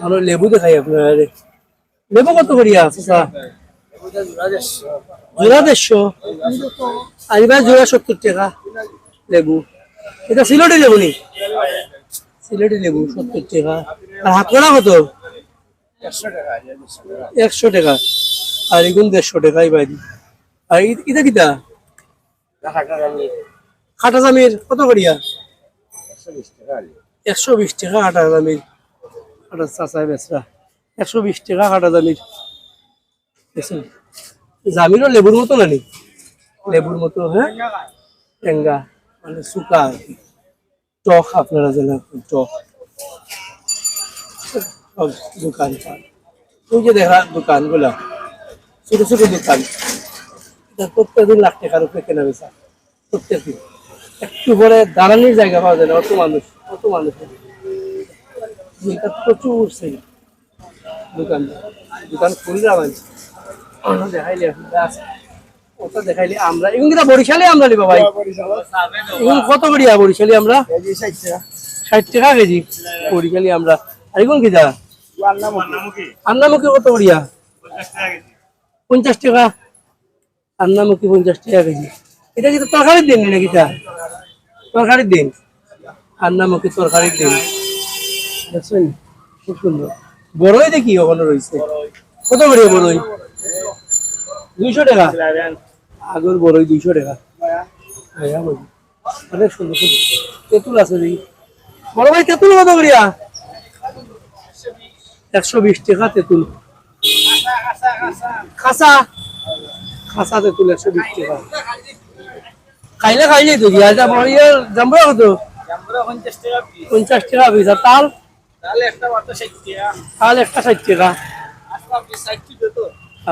ভালো লেবু দেখাই আপনার। লেবু কত করিয়া, চাচা? জোড়া দেড়শো আর জোড়া সত্তর টাকা লেবু। এটা সিলেটি লেবু নি? সিলেটি লেবু, সত্তর টাকা। আর হাত করা কত? একশো টাকা। আর এগুন দেড়শো টাকা এই বাইরে আর ই- এটা কিটা? খাটা জামির কত করিয়া? একশো বিশ টাকা। খাটা জামির বেচরা। একশো বিশ টাকা খাটা জামির বেচেন। জামিরও লেবুর মতো নানি লেবুর মতো হ্যাঁ? টেঙ্গা মানে শুকা। টক আপনারা জানেন, টক। দোকান পান। ওই যে দেখা দোকানগুলা, ছোট ছোট দোকান। এটা প্রত্যেকদিন লাখ টাকার উপরে কেনা বেচা। প্রত্যেকদিন। একটু পরে দাঁড়ানোর জায়গা পাওয়া যায় না, অত মানুষ অত মানুষ। এটা প্রচুর সেই দোকান। দোকান খুললে আমার দেখাইলে আপনারা আছে। ওটা দেখাইলে আমরা এগুলো কিনা বরিশালে আমরা নিবো ভাই। এগুলো কত করিয়া বরিশালি আমরা? ষাট টাকা কেজি বরিশালি আমরা। আর এগুলো কি যা আন্নামুখী। কত করিয়া? পঞ্চাশ টাকা আন্নামুখী পঞ্চাশ টাকা কেজি। এটা কি তো তরকারির দিন নাকি তরকারির দিন? আন্নামুখী তরকারির দিন। দেখছেন খুব সুন্দর। বড়ই দেখি ওখানে রয়েছে। কত করিয়া বড়ই? দুইশো টাকা? আগর বড়ই দুইশো টাকা। হ্যাঁ, অনেক সুন্দর সুন্দর তেঁতুল আছে দেখি। বড় ভাই তেঁতুল কত করিয়া? একশো বিশ টাকা তেঁতুল। খাসা? খাসা তেঁতুল একশো বিশ টাকা। খাইলে খাই যাই তো কি আজ আমার ইয়ে জাম্বুরা কত পঞ্চাশ টাকা পিস আর তাল? তাল একটা ষাট টাকা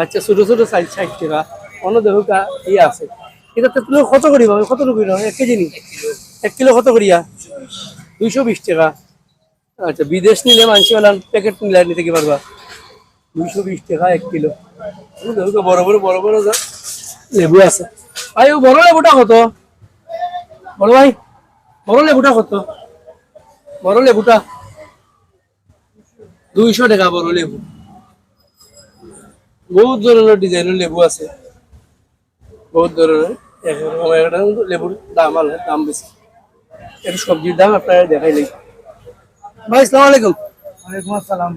আচ্ছা ছোট ছোট সাইজ ষাট টাকা অন্য দেখো ইয়ে আছে। এটা তেঁতুল কত করি পাবে কত রুপি এক কেজি নি? এক কিলো। কত করিয়া? দুইশো বিশ টাকা আচ্ছা বিদেশ নিলে মানসি বেলা প্যাকেট নিলে নিতে কি পারবা? দুইশো বিশ টাকা এক কিলো। দেখো কা বড় বড় বড় বড় লেবু আছে। ভাই ও বড় লেবুটা কত? বড় ভাই বড় লেবুটা কত? বড় লেবুটা। দুইশো টাকা বড় লেবু। বহুত ধরনের ডিজাইনের লেবু আছে। বহুত ধরনের। লেবুর দাম আলো দাম বেশি। এটা সবজির দাম আপনারা দেখাই নেই ভাই সালাম আলাইকুম। ওয়ালাইকুম আসসালাম।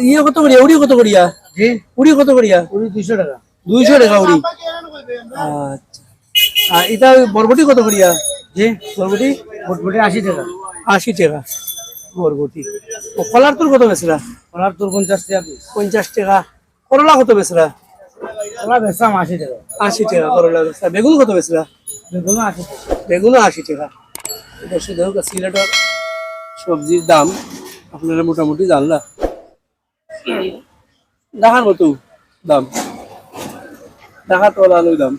ইয়ে- কত করিয়া? উড়ি কত করিয়া? জি। উড়ি কত করিয়া? কুড়ি দুইশো টাকা। দুইশো টাকা উড়ি। আচ্ছা। আর এটা বরবটি কত করিয়া? জি বরবটি ফুটফুটে আশি টাকা। আশি টাকা। বরবটি। ও কলার তোর কত বেচরা ওনার তোর পঞ্চাশ টাকা পঞ্চাশ টাকা। করলা কত বেচরা ওরা বেচাম আশি টাকা। আশি টাকা করলা বেচরা বেগুন কত বেচরা বেগুন আশি বেগুনও আশি টাকা। শুধু হোক সিলেটের সবজির দাম আপনারা মোটামুটি জানলা। দেখার মতো দাম। দেখার তো আলোই দাম।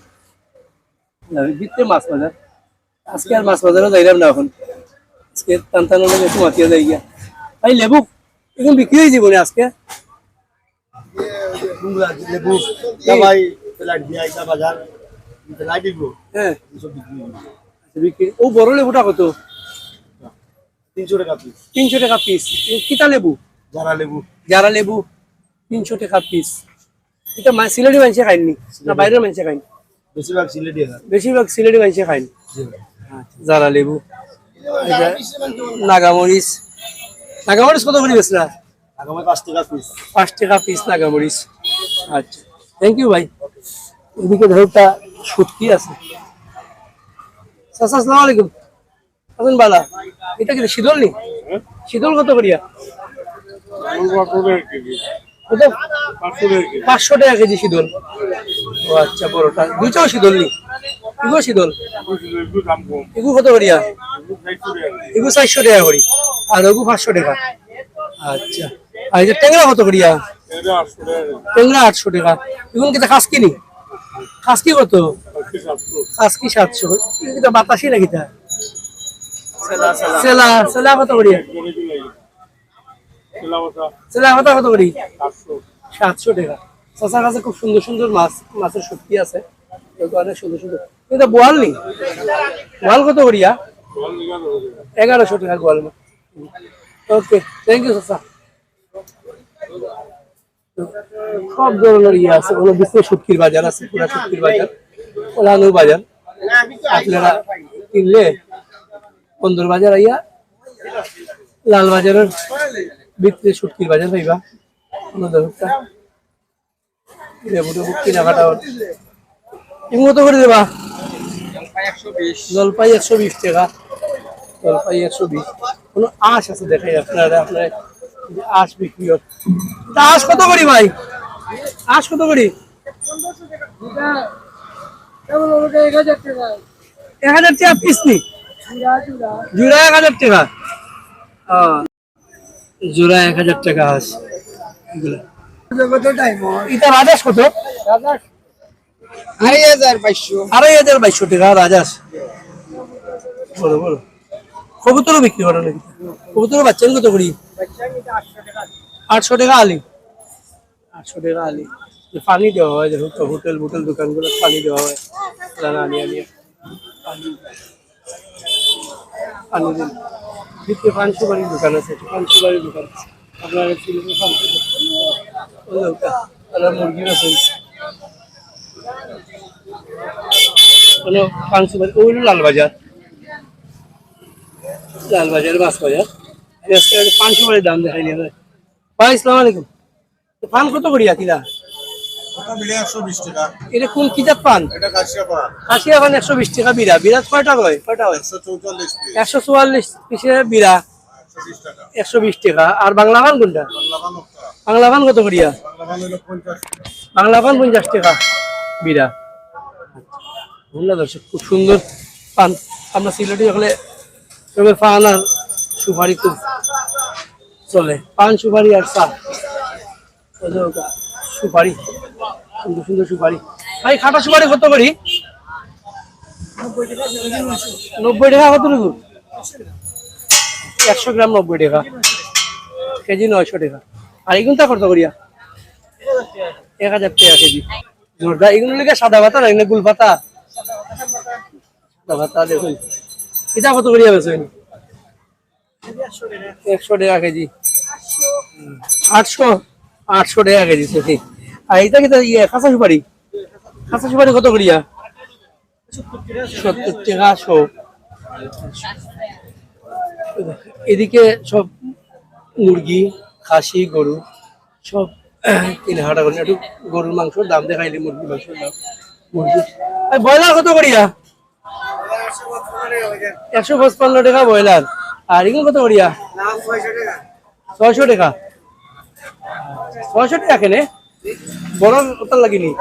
ভিতরে মাছ বাজার। আজকে আর মাছ বাজারও যাইলাম না এখন। আজকে টান টান একটু মাতিয়ে যাই গিয়া। ভাই লেবু? এখন বিক্রি হয়ে যাব না আজকে? লেবু ভাই লাইট দিয়ে আইসা বাজার। লাইট দিব। হ্যাঁ। বিক্রি আচ্ছা, ও বড় লেবুটা কত? তিনশো টাকা পিস তিনশো টাকা পিস কিতা লেবু? লেবু। লেবু। তিনশো টাকা পিস এটা মা- সিলেটি মানুষে খায়নি? না বাইরের মানুষে খায়নি? বেশিরভাগ সিলেটি বেশিরভাগ সিলেটি মানুষে খায়নি? জি ভাই। যারা লেবু। নাগামরিচ। নাগামরিচ কত করে আগামী পাঁচ টাকা পিস পাঁচ টাকা নাগামরিচ। আচ্ছা। থ্যাংক ইউ ভাই। এদিকে ধরটা সত্যি আছে। আসসালামু আলাইকুম। আছেন বালা? এটা কি শীতল নি? শীতল কত করিয়া? পাঁচশো টাকা কেজি শীতল। ও আচ্ছা বড়টা দুইটাও শীতল নি? এগুলো শীতল? এগু কত করিয়া? এগু চারশো টাকা করি। আর ওগু পাঁচশো টাকা। আচ্ছা। আর এই যে ট্যাংরা কত করিয়া ট্যাংরা আটশো টাকা। এগুলো খাসকি কত? এটা বাতাসি নাকি তা? সেলা সেলা কত করিয়া সেলা কত কত করি? সাতশো টাকা। কাছে খুব সুন্দর সুন্দর মাছ, মাছের সত্যি আছে। অনেক সুন্দর সুন্দর। এটা বোয়াল নি বোয়াল কত করিয়া এগারোশো টাকা গোয়াল ওকে থ্যাংক ইউ স্যার সব ধরনের ইয়ে আছে কোনো বিশেষ শুটকির বাজার আছে, পুরা শুটকির বাজার ওলানুর বাজার। আপনারা কিনলে বন্দর বাজার আইয়া লাল বাজারের ভিতরে শুটকির বাজার পাইবা। কোনো দরকার? টেবু কেনাকাটা ঠিক করে দেবা। জলপাই একশো বিশ। টাকা। জলপাই একশো বিশ। কোনো আঁশ আছে দেখাই আপনারা আপনার আঁশ বিক্রি তা আঁশ কত করি ভাই? আঁশ কত করি? এক হাজার টাকা পিস নি? জোড়া এক হাজার টাকা। আহ, জোড়া এক হাজার টাকা আঁশ। এগুলা। এটা রাজাস কত? আড়াই হাজার বাইশশো। আড়াই হাজার বাইশশো টাকা, রাজাস। বলো বলো। কবুতরও বিক্রি করো নাকি? কবুতরও বাচ্চান কত করি? টাকা আলি। আটশো টাকা আলি। পানি দেওয়া হয় তো হোটেল হোটেল দোকানগুলো পানি দেওয়া হয় রানা আনি আনি পানি দিন ভিতরে পানসুবাড়ির দোকান আছে পানসুবাড়ির দোকান আপনার সিলেটের পানসুবাড়ি ওই মুরগি আছে। হলো পানসুবাড়ি ওই হলো লালবাজার। লালবাজার বাজার দাম দেখাই নিয়ে ভাই ইসলাম আলাইকুম। পান কত করি আকিলা এটা কোন পান? কাশিয়া একশো বিশ টাকা বিরা বিরাট কয়টা হয়? কয়টা হয়? একশো চৌচল্লিশ পিস। একশো চুয়াল্লিশ পিসে বিরা একশো বিশ টাকা। আর বাংলা পান কোনটা? বাংলা পান একটা। কত করিয়া বাংলা পান পঞ্চাশ টাকা। বিরা বুঝলা দর্শক, খুব সুন্দর পান। আমরা সিলেটে হলে তবে পান আর সুপারি খুব চলে। পান, সুপারি আর চা সুপারি, সুন্দর সুন্দর সুপারি। ভাই, খাটা সুপারি কত করি? নব্বই টাকা কত রকম একশো গ্রাম নব্বই টাকা। কেজি নয়শো টাকা। আর এগুনটা কত করিয়া? এক হাজার টাকা কেজি। জোরদার এগুলো লেগে সাদা পাতা না গুল পাতা সাদা পাতা দেখুন এটা কত করিয়া একশো টাকা কেজি। আটশো আটশো টাকা কেজি আর কি ইয়ে সুপারি? সুপারি কত করিয়া? সত্তর এদিকে সব মুরগি, খাসি, গরু, সব কিনে হাটা করি একটু গরুর দাম দেখাইলি মুরগি মাংসর মুরগি ব্রয়লার কত করিয়া? একশো পঁচপান্ন টাকা ব্রয়লার। আর কত করিয়া? ছয়শো টাকা। ছয়শো টাকা কেনে? বড় ওটা লাগিনি।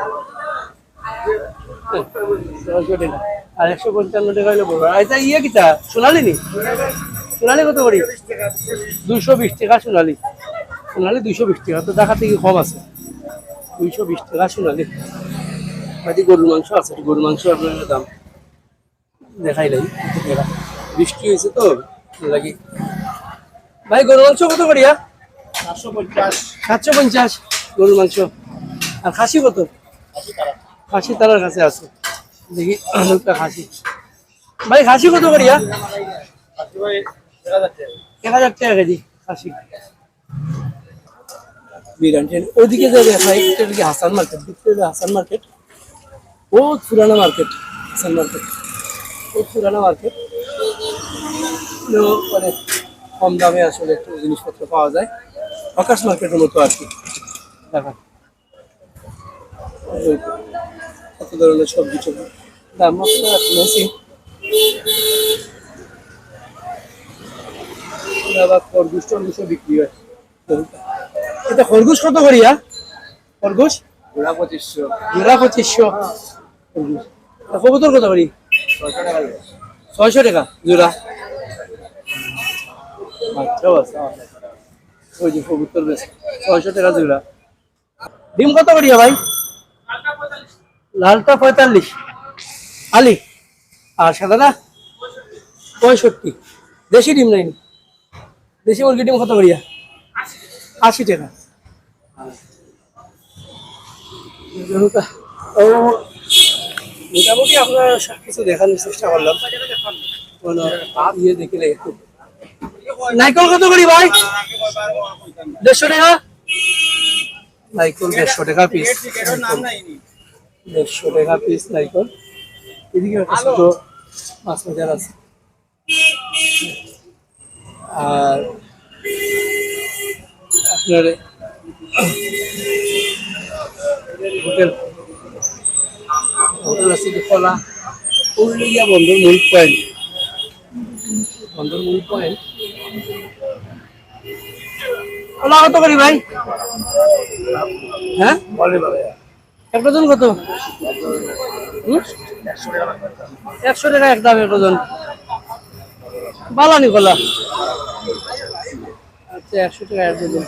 ছয়শো টাকা। আর একশো পঞ্চান্ন টাকা হইলে বড় আর ইয়ে কিটা সোনালি নি? সোনালি কত করি? দুইশো বিশ টাকা সোনালি। সোনালি দুইশো বিশ টাকা। তো দেখাতে কি কম আছে? দুইশো বিশ টাকা সোনালি বাকি গরুর মাংস আছে। গরুর মাংস আপনার দাম দেখাই নাই। বৃষ্টি হয়েছে তো, লাগি। ভাই, গরুর মাংস কত করিয়া চারশো পঞ্চাশ সাতশো পঞ্চাশ। গরুর মাংস। আর খাসি কত? খাসি তারার কাছে আছে। দেখি, লোকটা খাসি। ভাই, খাসি কত করিয়া এক হাজার টাকা কেজি, খাসি। যে দেখাই এটা কি হাসান মার্কেট হাসান মার্কেট বহুত পুরানো মার্কেট হাসান মার্কেট বহুত পুরানো মার্কেট মানে কম দামে আসলে একটু জিনিসপত্র পাওয়া যায়। আকাশ মার্কেটের মতো আর কি। কত ধরনের সবজি টবজি দাম আপনারা শুনেছি আবার খরগোশ টরগোশও বিক্রি হয়। এটা খরগোশ কত করিয়া খরগোশ? ঘোড়া পঁচিশশো। জোড়া পঁচিশশো। কবুতর কত করি? ছয়শো টাকা জোড়া। আচ্ছা ওই যে কবুতর বেশ। ছয়শো টাকা জোড়া। ডিম কত করিয়া ভাই? লালটা পঁয়তাল্লিশ। আলি? আর সাদাটা পঁয়ষট্টি। দেশি ডিম নাই। দেশি মুরগি ডিম কত করিয়া আশি টাকা। মোটামুটি আপনার সব কিছু দেখানোর চেষ্টা করলাম। কোনো ইয়ে দেখলে একটু। নাইকল কত করি ভাই? দেড়শো টাকা? নাইকল দেড়শো টাকা পিস দেড়শো টাকা পিস নাইকল। এদিকে একটা ছোট মাছ বাজার আছে। আর আপনার হোটেল। হোটেল আছে কলা? পুরুলিয়া বন্দর মূল পয়েন্ট। বন্দর মূল পয়েন্ট। কত ভাই? হ্যাঁ? একশো টাকা এক দাম এক ডজন বালানি কলা। একশো টাকা এক ডজন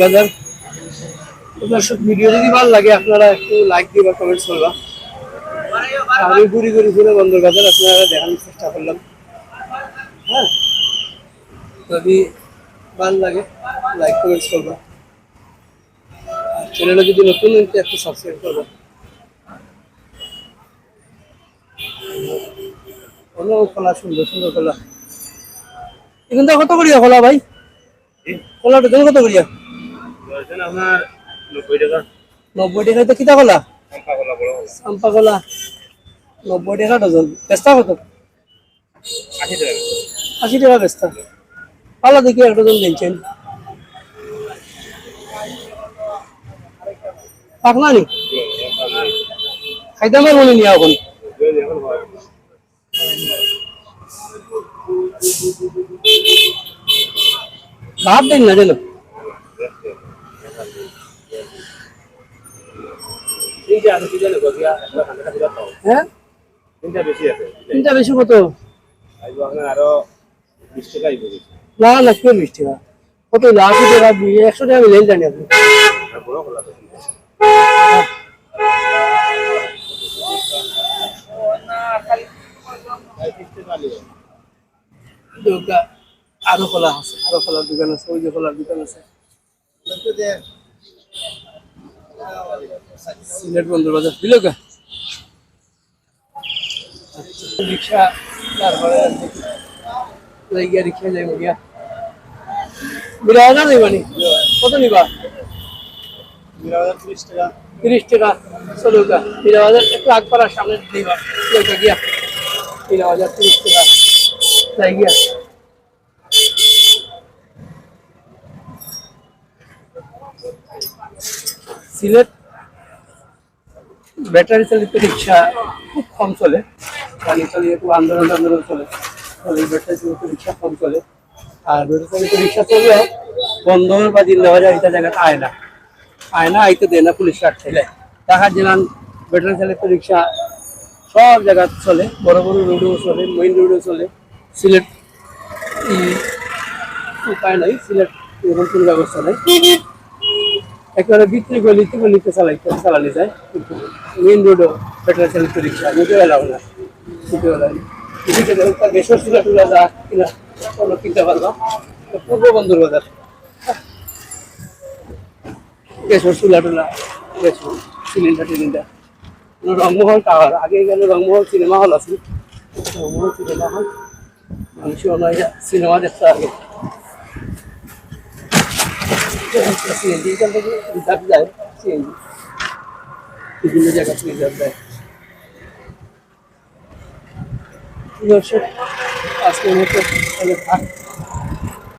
বাজার দর্শক ভিডিও যদি ভালো লাগে আপনারা একটু লাইক দিবা কমেন্টস করবা। আমি ঘুরি ঘুরি ঘুরে বন্দর বাজার আপনারা দেখানোর চেষ্টা করলাম। হ্যাঁ? যদি ভালো লাগে লাইক কমেন্টস করবা। চ্যানেলে যদি নতুন একটু সাবস্ক্রাইব করবা অনেক কলা সুন্দর সুন্দর কলা। এখানটা কত করিয়া কলা ভাই? কলাটা তুমি কত করিয়া? আপনার নব্বই টাকা। নব্বই টাকা তো কিতা কলা? চম্পা কলা কলা। নব্বই টাকা ডজন। বেচতা কত? আশি টাকা। আশি টাকা বেচতা। ভালো দেখি এক ডজন দিনছেন পাকনা নি খাইতে আমার মনে নিয়ে এখন ভাব দেন না জানো তিনটা আছে কি জানো গজিয়া একটা হান্ড্রেড টাকা দিবা পাও হ্যাঁ? না না, কেউ বিশ টাকা। কত বি- একশো টাকা মিলে জানি আপনি আর খোলা আছে, আরও খোলার দোকান আছে, ওই যে খোলার দোকান আছে। সিলেট বন্দর বাজার, দিল কা? রিক্সা রিক্সা যাই গিয়া। বিরা কত নিবা? ত্রিশ টাকা। তিরিশ টাকা চলো গা বিরা হাজার একটু আগ পাড়ার সামনে। নিবা চলো গিয়া। বিরা হাজার তিরিশ টাকা। যাই গিয়া। সিলেট ব্যাটারি চালিত রিক্সা খুব কম চলে। গাড়ি চালিয়ে একটু আন্দোলন আন্দোলন চলে। তাহলে ব্যাটারি চালিত রিক্সা কম চলে। আর ব্যাটারি চালিত রিক্সা চললেও বন্ধ বা দিন দেওয়া যায় এটা জায়গাতে আয় না। আয় না আইতে দেয় না পুলিশ রাখ ঠেলে দেখার জেলান ব্যাটারি চালিত রিক্সা সব জায়গা চলে, বড় বড় রোডেও চলে মেইন রোডেও চলে। সিলেট উপায় নাই, সিলেট এরকম কোনো ব্যবস্থা নাই। একেবারে বিক্রি গলিতে গলিতে চালাইতে চালানো যায়। কিন্তু মেইন রোডও পেট্রোল চালিত রিক্সা নিতে এলাও না। নিতে এলাও বেসর চুলা টুলা যা কিনা, কোনো কিনতে পারলাম পূর্ব বন্দর বাজার। বেসর চুলা টুলা বেসর সিলিন্ডার টিলিন্ডার। রংমহল টাওয়ার আগে গেলে রংমহল সিনেমা হল আছে। রংমহল সিনেমা হল মানুষ সিনেমা দেখতে আগে সিএনজি এখান থেকে রিজার্ভ যায় সিএনজি বিভিন্ন জায়গা থেকে রিজার্ভ দেয়। দর্শক, আজকের মতো তাহলে থাক।